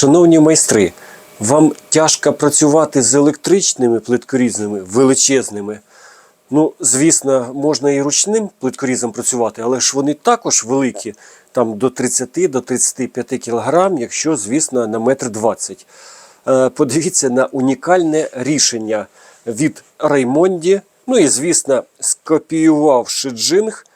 Шановні майстри, вам тяжко працювати з електричними плиткорізними, величезними. Ну, звісно, можна і ручним плиткорізом працювати, але ж вони також великі, там до 30 до 35 кг, якщо, звісно, на метр 20. Е, Подивіться на унікальне рішення від Раймонді. Ну і, звісно, скопіював Шиджинг.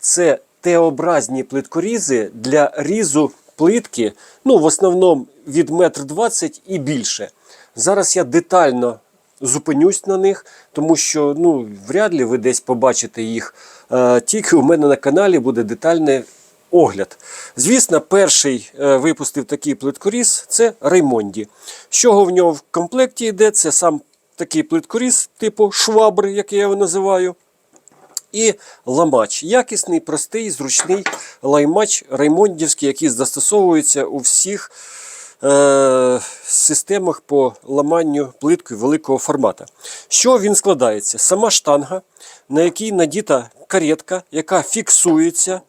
Це Т-образні плиткорізи для різу плитки, ну, в основному від 1,20 м і більше. Зараз я детально зупинюсь на них, тому що ну, вряд ли ви десь побачите їх. Е, тільки у мене на каналі буде детальний огляд. Звісно, перший е, випустив такий плиткоріз це Раймонді. Чого в нього в комплекті йде? Це сам такий плиткоріз, типу швабри, як я його називаю. І ламач. Якісний, простий, зручний лаймач раймондівський, який застосовується у всіх е- системах по ламанню плиткою великого формату. Що він складається? Сама штанга, на якій надіта каретка, яка фіксується,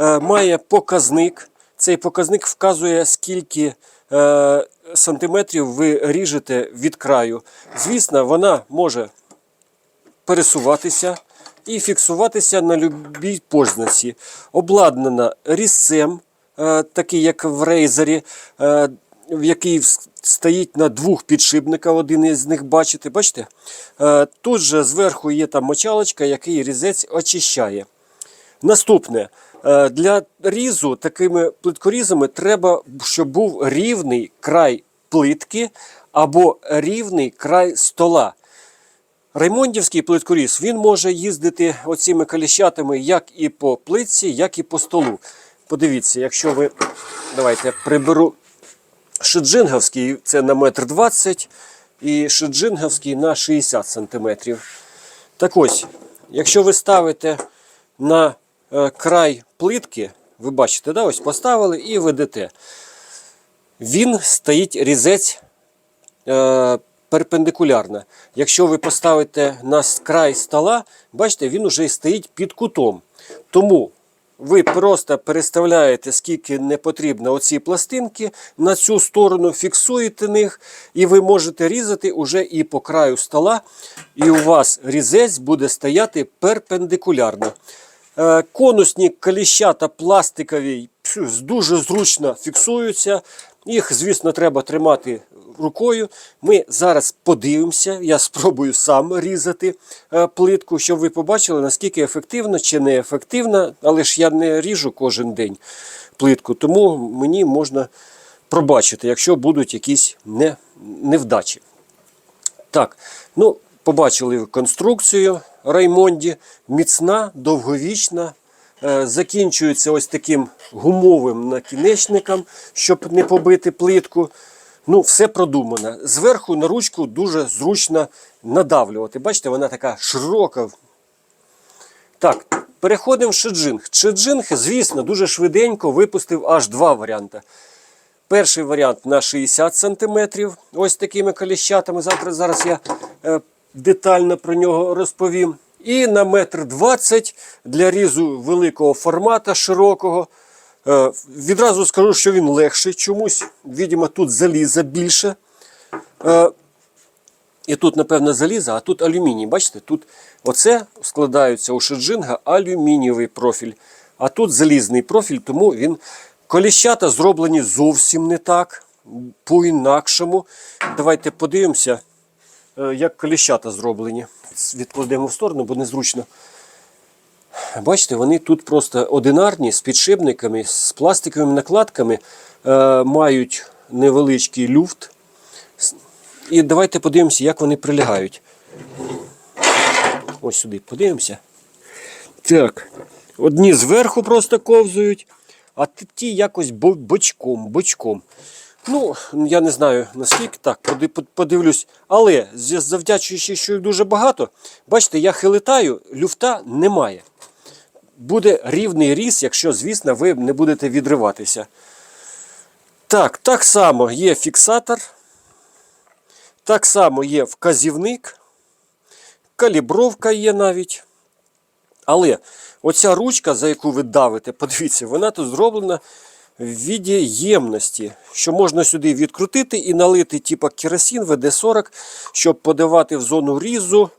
е- має показник. Цей показник вказує, скільки е- сантиметрів ви ріжете від краю. Звісно, вона може пересуватися і фіксуватися на любій позначці. Обладнана різцем, е, такий як в рейзері, в який стоїть на двох підшипниках, один із них бачите. бачите? Е, Тут же зверху є там мочалочка, який різець очищає. Наступне. Е, Для різу такими плиткорізами треба, щоб був рівний край плитки або рівний край стола. Раймондівський плиткоріз він може їздити оціми каліщатами як і по плитці, як і по столу. Подивіться, якщо ви. Давайте приберу шиджинговський, це на метр 20 і шиджинговський на 60 см. Так ось, якщо ви ставите на е, край плитки, ви бачите, да, ось поставили і ведете. Він стоїть різець перпендикулярно. Якщо ви поставите на край стола, бачите, він уже стоїть під кутом. Тому ви просто переставляєте, скільки не потрібно оці пластинки на цю сторону, фіксуєте них, і ви можете різати уже і по краю стола, і у вас різець буде стояти перпендикулярно. Е, Конусні коліщата пластикові дуже зручно фіксуються. Їх, звісно, треба тримати рукою. Ми зараз подивимося. Я спробую сам різати е, плитку, щоб ви побачили, наскільки ефективно чи не ефективно. Але ж я не ріжу кожен день плитку, тому мені можна пробачити, якщо будуть якісь не, невдачі. Так, ну, побачили конструкцію Раймонді. Міцна, довговічна. Е, Закінчується ось таким гумовим накінечником, щоб не побити плитку. Ну, все продумано. Зверху на ручку дуже зручно надавлювати. Бачите, вона така широка. Так, переходимо в шеджинг. Шеджинг, звісно, дуже швиденько випустив аж два варіанти. Перший варіант на 60 см, ось такими коліщатами. Завтра зараз я е, детально про нього розповім. І на метр 20 для різу великого формата, широкого. Е, відразу скажу, що він легший чомусь. Видимо, тут заліза більше. Е, і тут, напевно, залізо, а тут алюміній. Бачите, тут оце складається у шеджинга алюмінієвий профіль. А тут залізний профіль, тому він коліщата зроблені зовсім не так, по-інакшому. Давайте подивимося, як коліщата зроблені. Відкладемо в сторону, бо незручно. Бачите, вони тут просто одинарні з підшипниками, з пластиковими накладками, е, мають невеличкий люфт. І давайте подивимося, як вони прилягають. Ось сюди подивимося. Так. Одні зверху просто ковзують, а ті якось бочком, бочком. Ну, я не знаю наскільки так, подивлюсь. Але завдячуючи, що їх дуже багато, бачите, я хилитаю, люфта немає. Буде рівний ріс, якщо, звісно, ви не будете відриватися. Так, так само є фіксатор. Так само є вказівник, калібровка є навіть. Але оця ручка, за яку ви давите, подивіться, вона тут зроблена в віді ємності, що можна сюди відкрутити і налити типа керосин ВД-40, щоб подавати в зону різу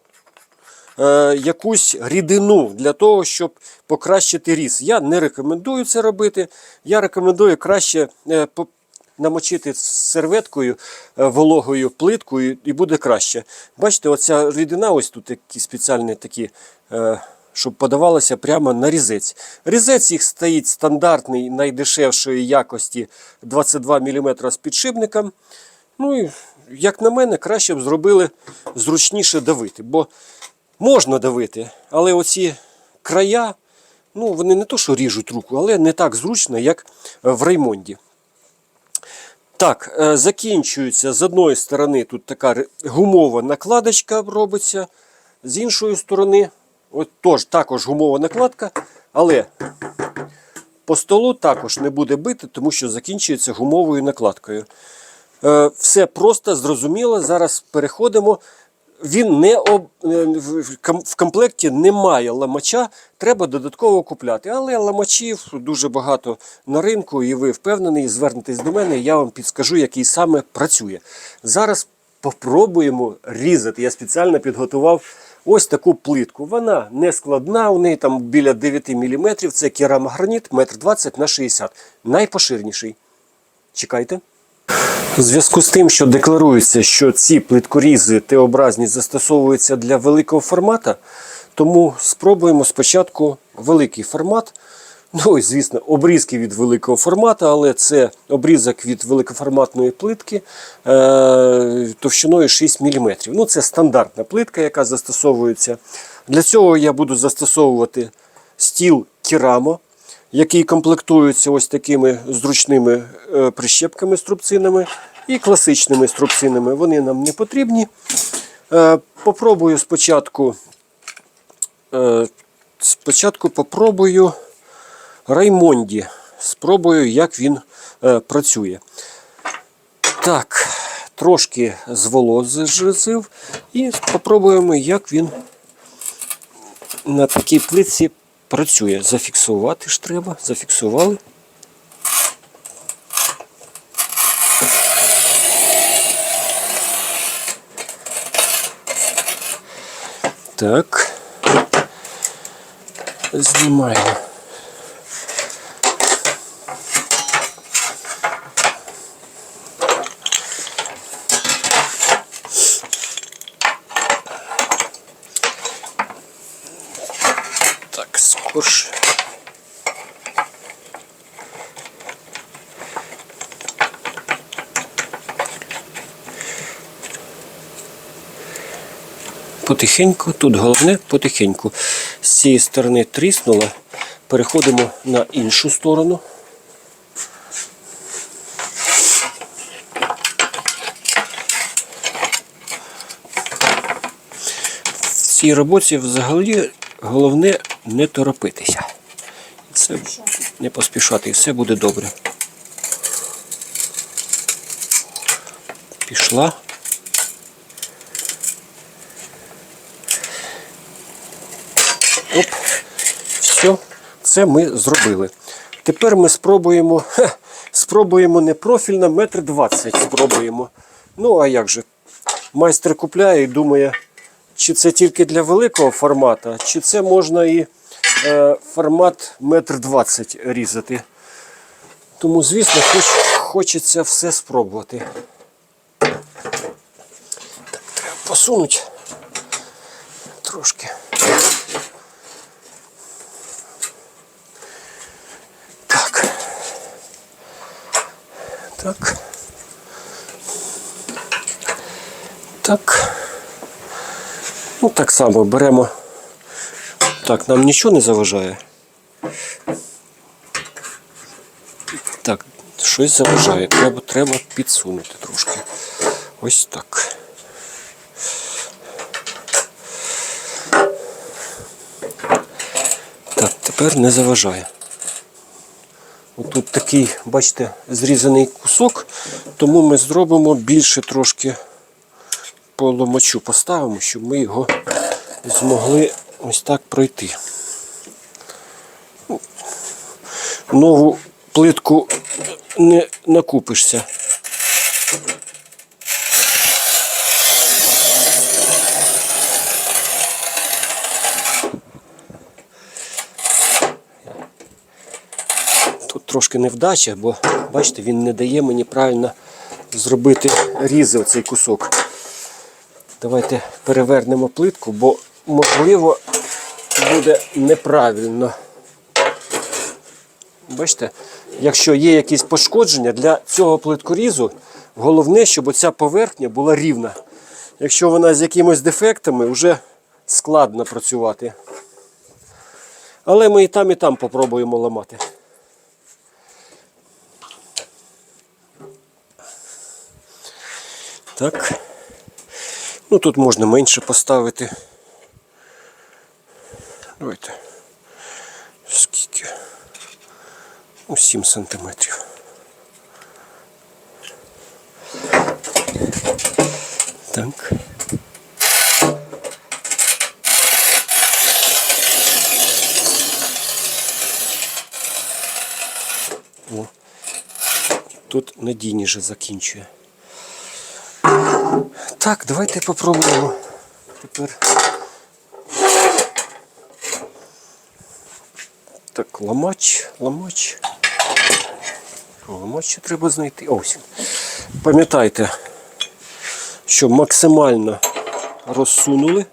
е, якусь рідину для того, щоб покращити різ. Я не рекомендую це робити. Я рекомендую краще е, по- намочити серветкою е, вологою плиткою і буде краще. Бачите, оця рідина, ось тут такі спеціальні такі. е, Щоб подавалося прямо на різець. Різець їх стоїть стандартний найдешевшої якості 22 мм з підшипником. Ну і, як на мене, краще б зробили зручніше давити. Бо можна давити, але оці края, ну вони не то, що ріжуть руку, але не так зручно, як в Реймонді. Так, е, закінчується з одної сторони тут така гумова накладочка робиться, з іншої сторони, тож, також гумова накладка, але по столу також не буде бити, тому що закінчується гумовою накладкою. Е, Все просто, зрозуміло. Зараз переходимо. Він не об... е, в- комплекті немає ламача, треба додатково купляти. Але ламачів дуже багато на ринку, і ви впевнений, звернетесь до мене, я вам підскажу, який саме працює. Зараз попробуємо різати. Я спеціально підготував ось таку плитку. Вона не складна, у неї там біля 9 мм. Це керамограніт 1,20 на 60 Найпоширніший. Чекайте. У зв'язку з тим, що декларується, що ці плиткорізи Т-образні застосовуються для великого формата, тому спробуємо спочатку великий формат. Ну і звісно, обрізки від великого формату, але це обрізок від великоформатної плитки е, товщиною 6 мм. Ну, це стандартна плитка, яка застосовується. Для цього я буду застосовувати стіл Керамо який комплектується ось такими зручними е, прищепками струбцинами і класичними струбцинами. Вони нам не потрібні. Е, Попробую спочатку. е, Спочатку попробую Раймонді. Спробую, як він е, працює. Так, трошки зволожив і попробуємо, як він на такій плитці працює. Зафіксувати ж треба. Зафіксували. Так. Знімаємо. Так, скорше. Потихеньку, тут головне потихеньку. З цієї сторони тріснуло. Переходимо на іншу сторону. В цій роботі взагалі головне не торопитися. Це не поспішати, і все буде добре. Пішла. Оп. Все, це ми зробили. Тепер ми спробуємо. хе, спробуємо не профільно, метр двадцять спробуємо. Ну, а як же? Майстер купляє і думає, чи це тільки для великого формату, чи це можна і е, формат метр двадцять різати. Тому, звісно, хоч, хочеться все спробувати. Так, треба посунути трошки. Так. Так. Так. Ну, так само беремо. Так, нам нічого не заважає. Так, щось заважає. Треба, треба підсунути трошки. Ось так. Так, тепер не заважає. Тут такий, бачите, зрізаний кусок, тому ми зробимо більше трошки по ломачу поставимо, щоб ми його змогли ось так пройти. Нову плитку не накупишся. Тут трошки невдача, бо бачите, він не дає мені правильно зробити різи оцей кусок. Давайте перевернемо плитку, бо можливо буде неправильно. Бачите, якщо є якісь пошкодження, для цього плиткорізу головне, щоб оця поверхня була рівна. Якщо вона з якимись дефектами, вже складно працювати. Але ми і там, і там попробуємо ламати. Так. Ну тут можна менше поставити. Давайте. Скільки? Ну, 7 сантиметрів. Так. О, тут надійніше закінчує. Так, давайте попробуємо тепер. Так, ламач, ламач. Ламач треба знайти. Ось. Пам'ятайте, що максимально розсунули.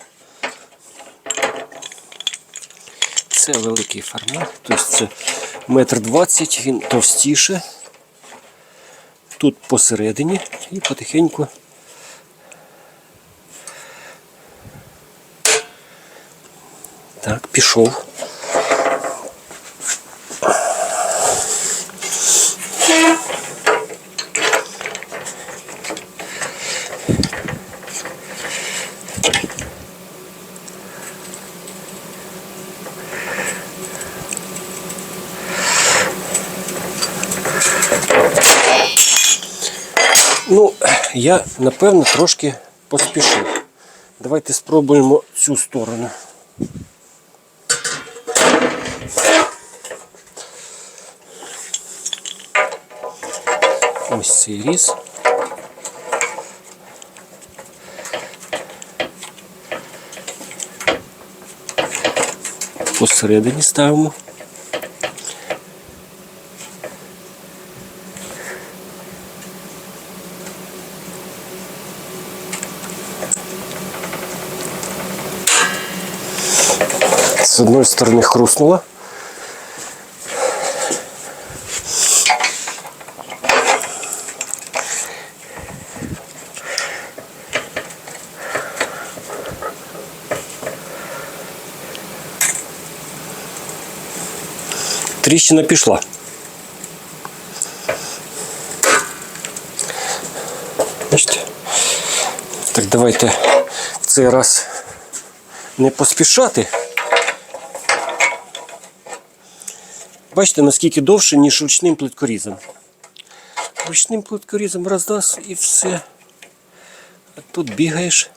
Це великий формат, тобто це метр двадцять, він товстіше. Тут посередині і потихеньку. Так, пішов. Ну, я напевно трошки поспішив. Давайте спробуємо цю сторону. Ось цей різ. Посередині ставимо. З одної сторони хрустнуло. Тріщина пішла. Бачите? Так давайте в цей раз не поспішати. Бачите, наскільки довше, ніж ручним плиткорізом. Ручним плиткорізом роздас і все. А тут бігаєш.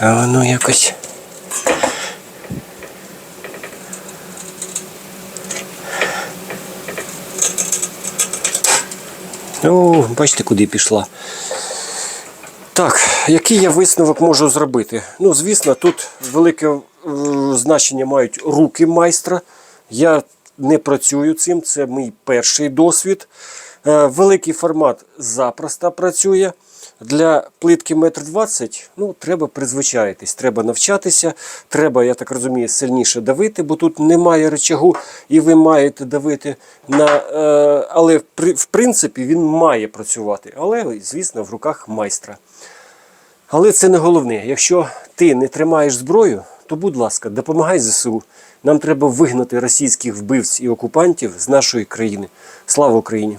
А воно якось. О, бачите, куди пішла. Так, який я висновок можу зробити? Ну, звісно, тут велике е, значення мають руки майстра. Я не працюю цим, це мій перший досвід. Е, великий формат запросто працює. Для плитки 1,20 м ну, треба призвичаїтись, треба навчатися, треба, я так розумію, сильніше давити, бо тут немає речагу, і ви маєте давити на. Е, але в принципі він має працювати. Але, звісно, в руках майстра. Але це не головне. Якщо ти не тримаєш зброю, то будь ласка, допомагай ЗСУ. Нам треба вигнати російських вбивць і окупантів з нашої країни. Слава Україні!